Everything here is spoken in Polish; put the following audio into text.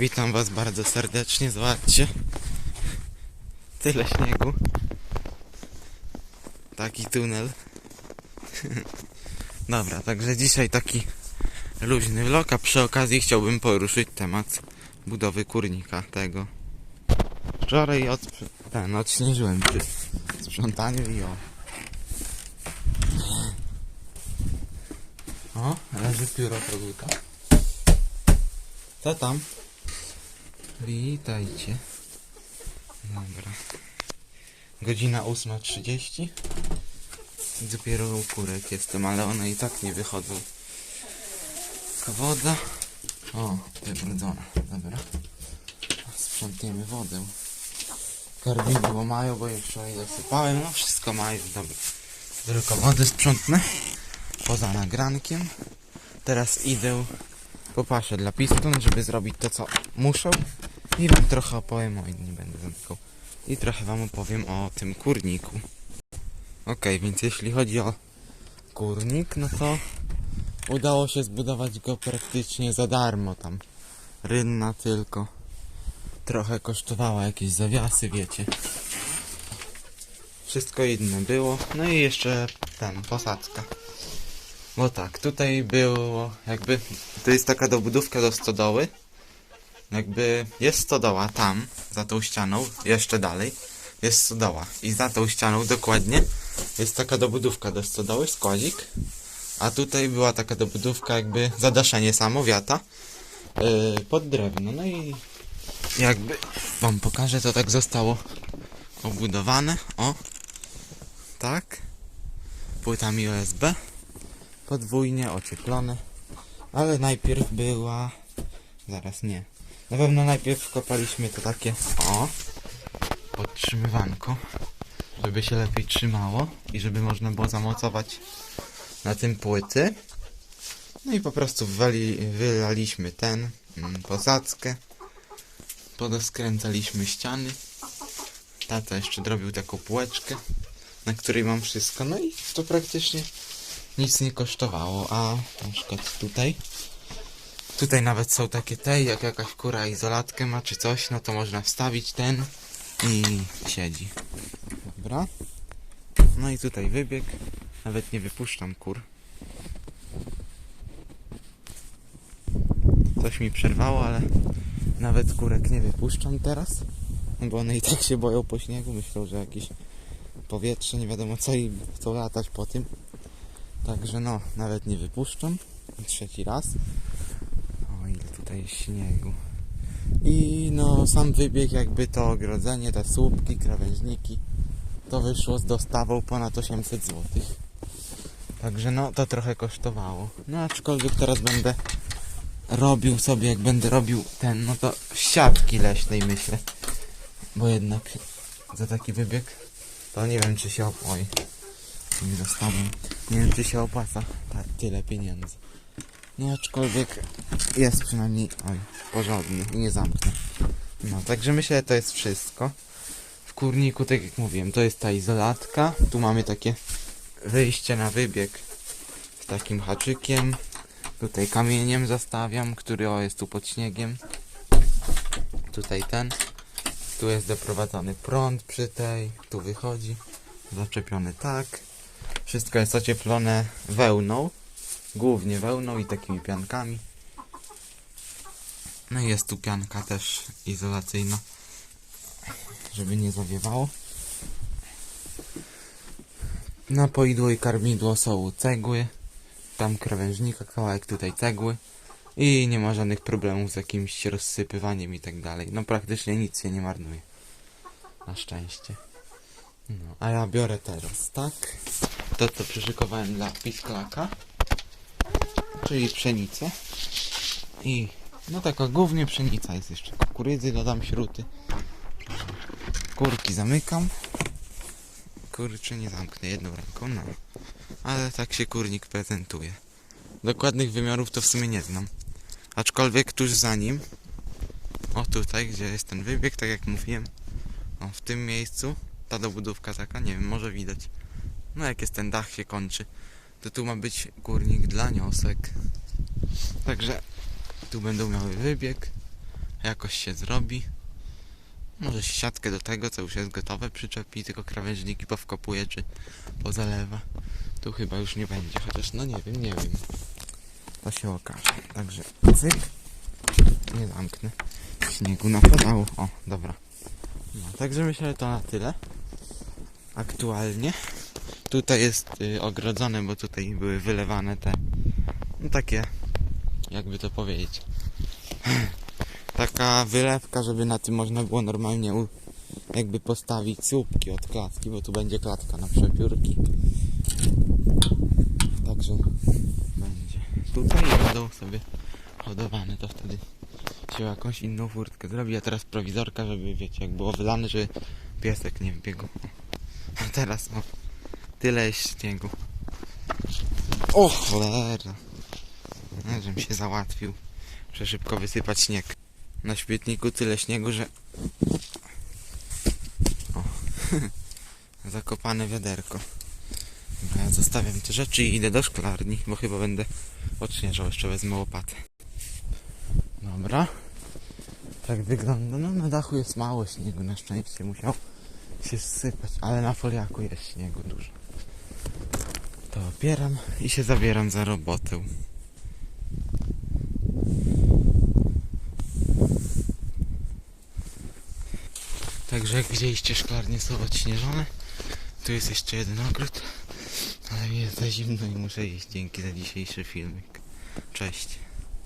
Witam was bardzo serdecznie, zobaczcie. Tyle śniegu. Taki tunel. Dobra, także dzisiaj taki luźny vlog, a przy okazji chciałbym poruszyć temat budowy kurnika tego. Wczoraj od, ten, odśnieżyłem przy sprzątaniu i o. O, leży pióro koguta. Co tam? Witajcie. Dobra. Godzina 8.30. Dopiero u kurek jestem, ale one i tak nie wychodzą. Woda. O, wybrudzona. Dobra. Sprzątniemy wodę. Karmidło mają, bo je wczoraj dosypałem. No wszystko mają, dobra. Tylko wodę sprzątnę. Poza nagrankiem. Teraz idę po paszę dla pistun, żeby zrobić to, co muszą. I wam trochę opowiem, o nie będę zamykał. I trochę wam opowiem o tym kurniku. Okej, więc jeśli chodzi o kurnik, no to udało się zbudować go praktycznie za darmo tam. Rynna tylko. Trochę kosztowała jakieś zawiasy, wiecie. Wszystko inne było. No i jeszcze ten, posadzka. Bo tak, tutaj było jakby, to jest taka dobudówka do stodoły. Jakby jest stodoła tam, za tą ścianą, jeszcze dalej jest stodoła. I za tą ścianą dokładnie jest taka dobudówka do stodoły, składzik. A tutaj była taka dobudówka jakby zadaszenie samo, wiata, yy, pod drewno. No i jakby wam pokażę, to tak zostało obudowane. O, tak. Płytami USB podwójnie ocieplone. Ale najpierw była. Zaraz nie. Na pewno najpierw wkopaliśmy to takie. O! Podtrzymywanko. Żeby się lepiej trzymało i żeby można było zamocować na tym płyty. No i po prostu wali, wylaliśmy ten mm, posadzkę. Podoskręcaliśmy ściany. Tata jeszcze zrobił taką półeczkę, na której mam wszystko. No i to praktycznie nic nie kosztowało, a na przykład tutaj tutaj nawet są takie te, jak jakaś kura izolatkę ma czy coś, no to można wstawić ten i siedzi. Dobra. No i tutaj wybieg. Nawet nie wypuszczam kur. Coś mi przerwało, ale nawet kurek nie wypuszczam teraz. Bo one i tak się boją po śniegu. Myślą, że jakieś powietrze, nie wiadomo co i chcą latać po tym. Także no, nawet nie wypuszczam. Trzeci raz. Ile tutaj śniegu. I no, sam wybieg, jakby to ogrodzenie, te słupki, krawężniki, to wyszło z dostawą ponad 800 zł. Także no, to trochę kosztowało. No, aczkolwiek teraz będę robił sobie, jak będę robił ten, no to siatki leśnej myślę. Bo jednak za taki wybieg to nie wiem, czy się op... Oj, nie zostawiam. Nie wiem, czy się opłaca tak, tyle pieniędzy. No aczkolwiek jest przynajmniej, oj, porządny i nie zamknę. No, także myślę, że to jest wszystko. W kurniku, tak jak mówiłem, to jest ta izolatka. Tu mamy takie wyjście na wybieg z takim haczykiem. Tutaj kamieniem zastawiam, który o, jest tu pod śniegiem. Tutaj ten. Tu jest doprowadzony prąd przy tej. Tu wychodzi. Zaczepiony tak. Wszystko jest ocieplone wełną. Głównie wełną i takimi piankami. No i jest tu pianka też izolacyjna. Żeby nie zawiewało. Na poidło i karmidło są cegły. Tam krawężnika, kawałek tutaj cegły. I nie ma żadnych problemów z jakimś rozsypywaniem i tak dalej. No praktycznie nic się nie marnuje. Na szczęście. No, a ja biorę teraz, tak? To, co przyszykowałem dla pisklaka. Czyli pszenicę. I no taka głównie pszenica jest jeszcze. Kukurydzy dodam śruty. Kurki zamykam. Kurczę nie zamknę jedną ręką, no. Ale tak się kurnik prezentuje. Dokładnych wymiarów to w sumie nie znam. Aczkolwiek tuż za nim, o tutaj, gdzie jest ten wybieg, tak jak mówiłem, o w tym miejscu, ta dobudówka taka, nie wiem, może widać. No jak jest ten dach się kończy, to tu ma być kurnik dla niosek. Także tu będą miały wybieg, jakoś się zrobi. Może siatkę do tego, co już jest gotowe, przyczepi, tylko krawężniki powkopuje, czy pozalewa. Tu chyba już nie będzie, chociaż no nie wiem, nie wiem. To się okaże. Także cyk. Nie zamknę. Śniegu napadało. O, dobra. No, także myślę, że to na tyle. Aktualnie. Tutaj jest y, ogrodzone, bo tutaj były wylewane te, no takie, jakby to powiedzieć, taka wylewka, żeby na tym można było normalnie u, jakby postawić słupki od klatki, bo tu będzie klatka na przepiórki. Także będzie. Tutaj będą sobie hodowane, to wtedy się jakąś inną furtkę zrobi, a teraz prowizorka, żeby wiecie, jak było wylane, żeby piesek nie wbiegł. A teraz o, tyle śniegu. O cholera. Żebym się załatwił. Muszę szybko wysypać śnieg. Na śmietniku tyle śniegu, że... O. Zakopane wiaderko. Ja zostawiam te rzeczy i idę do szklarni, bo chyba będę odśnieżał. Jeszcze wezmę łopatę. Dobra. Tak wygląda. No na dachu jest mało śniegu, na szczęście musiał się sypać, ale na foliaku jest śniegu dużo. To opieram i się zabieram za robotę. Także jak widzieliście szklarnie są odśnieżone. Tu jest jeszcze jeden ogród. Ale mi jest za zimno i muszę iść. Dzięki za dzisiejszy filmik. Cześć.